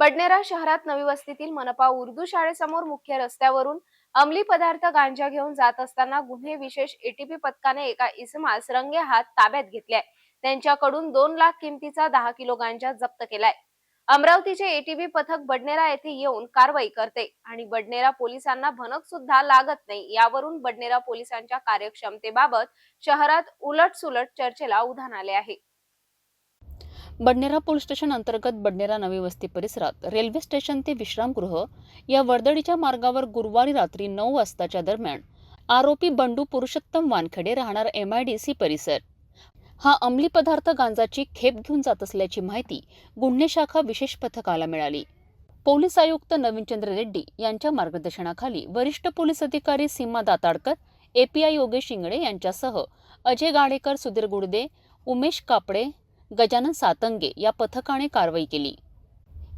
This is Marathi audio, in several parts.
बडनेरा शहरात नवी वस्तीतील मनपा उर्दू शाळेसमोर मुख्य रस्त्यावरून अंमली पदार्थ गांजा घेऊन जात असताना गुन्हे विशेष एटीपी पथकाने एका इसमास रंगे हात ताब्यात घेतले त्यांच्याकडून दोन लाख किमतीचा दहा किलो गांजा जप्त केलाय. अमरावतीचे एटीबी पथक बडनेरा येथे येऊन कारवाई करते आणि बडनेरा पोलिसांना भनक सुद्धा लागत नाही. यावरून बडनेरा पोलिसांच्या कार्यक्षमतेबाबत शहरात उलट सुलट चर्चेला उधाण आले आहे. बडनेरा पोलीस स्टेशन अंतर्गत बडनेरा नवी वस्ती परिसरात रेल्वे स्टेशन ते विश्रामगृह या वर्दळीच्या मार्गावर गुरुवारी रात्री नऊ वाजताच्या दरम्यान आरोपी बंडू पुरुषोत्तम वानखेडे राहणार एमआयडीसी परिसर. हा अंमली पदार्थ गांजाची खेप घेऊन जात असल्याची माहिती गुन्हे शाखा विशेष पथकाला मिळाली. पोलीस आयुक्त नवीनचंद्र रेड्डी यांच्या मार्गदर्शनाखाली वरिष्ठ पोलीस अधिकारी सीमा दाताडकर एपीआय योगेश इंगळे यांच्यासह अजय गाडेकर सुधीर गुडदे उमेश कापडे गजानन सातंगे या पथकाने कारवाई केली.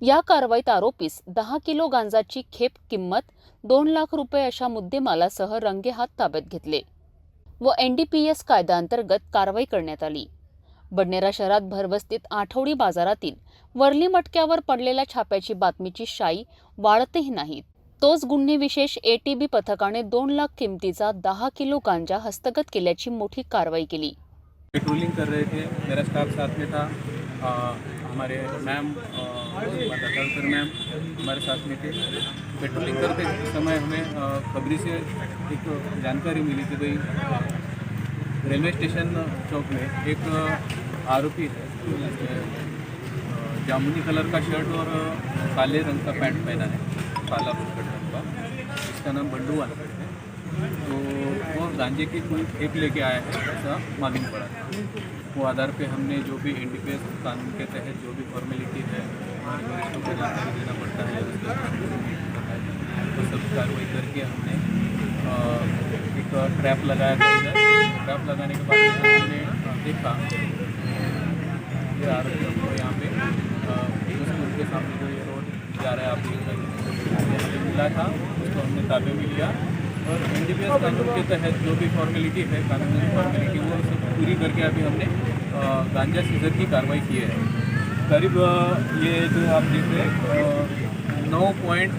या कारवाईत आरोपीस दहा किलो गांजाची खेप किंमत दोन लाख रुपये अशा मुद्देमालासह रंगेहात ताब्यात घेतले व एनडीपीएस कायद्याअंतर्गत कारवाई करण्यात आली. बडनेरा शहरात भरवस्तीत आठवडी बाजारातील वरली मटक्यावर पडलेल्या छाप्याची बातमीची शाई वाढतही नाहीत. तोच गुन्हे विशेष एटीबी पथकाने दोन लाख किमतीचा दहा किलो गांजा हस्तगत केल्याची मोठी कारवाई केली. पेट्रोलिंग कर रहे थे मेरा स्टाफ साथ में था अ, हमारे मैम तड़कर मैम हमारे साथ में थे। पेट्रोलिंग करते समय हमें खबरी से एक जानकारी मिली कि भाई रेलवे स्टेशन चौक में एक आरोपी है जामुनी कलर का शर्ट और काले रंग का पैंट पहना है काला रंग का इसका नाम बंडू वानखड़े है। तो वो गांजे की कोई खेप लेके आया है ऐसा मालूम पड़ा। वो आधार पे हमने जो भी एन कानून के तहत जो भी फॉर्मेलिटी है हमारे वरिष्ठों को जानकारी देना पड़ता है उसका तो सब कार्रवाई करके हमने एक ट्रैप लगाया था ट्रैप लगाने के बाद हमने देखा ये आरोपी हमको यहाँ पे अ, उस स्कूल के सामने जो ये रोड जा रहा है आप रहे हैं। मिला था उसको हमने ताबे में लिया। और एन डी कानून के तहत जो भी फॉर्मेलिटी है कानूनी फॉर्मेलिटी वो सब पूरी करके अभी हमने गांजा सीजर की कार्रवाई की है। करीब ये जो आप देख रहे हैं नौ पॉइंट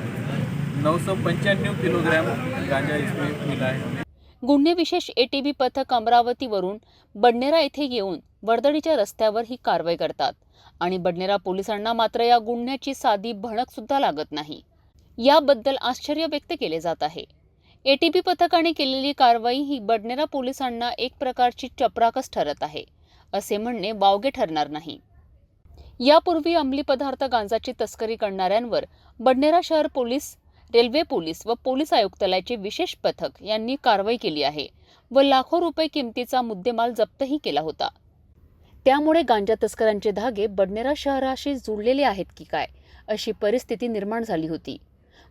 नौ सौ पंचानवे किलोग्राम गांजा इसमें मिला है। गुन्हे विशेष एटीबी पथक अमरावतीवरून बडनेरा येथे येऊन वर्दळीच्या रस्त्यावर ही कारवाई करतात आणि बडनेरा पोलिसांना मात्र या गुन्ह्याची साधी भणक सुद्धा लागत नाही. याबद्दल आश्चर्य व्यक्त केले जात आहे. एटीपी पथकाने केलेली कारवाई ही बडनेरा पोलिसांना एक प्रकारची चपराकच ठरत आहे असे म्हणणे बावगे ठरणार नाही. यापूर्वी अंमली पदार्थ गांजाची तस्करी करणाऱ्यांवर बडनेरा शहर पोलीस रेल्वे पोलीस व पोलीस आयुक्तालयाचे विशेष पथक यांनी कारवाई केली आहे व लाखो रुपये किमतीचा मुद्देमाल जप्तही केला होता. त्यामुळे गांजा तस्करांचे धागे बडनेरा शहराशी जुळलेले आहेत की काय अशी परिस्थिती निर्माण झाली होती.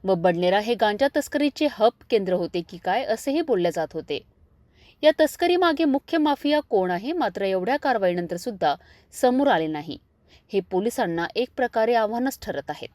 व बडनेरा हे गांजा तस्करीचे हब केंद्र होते की काय असेही बोलले जात होते. या तस्करीमागे मुख्य माफिया कोण आहे मात्र एवढ्या कारवाईनंतर सुद्धा समोर आले नाही. हे पोलिसांना एक प्रकारे आव्हानच ठरत आहेत.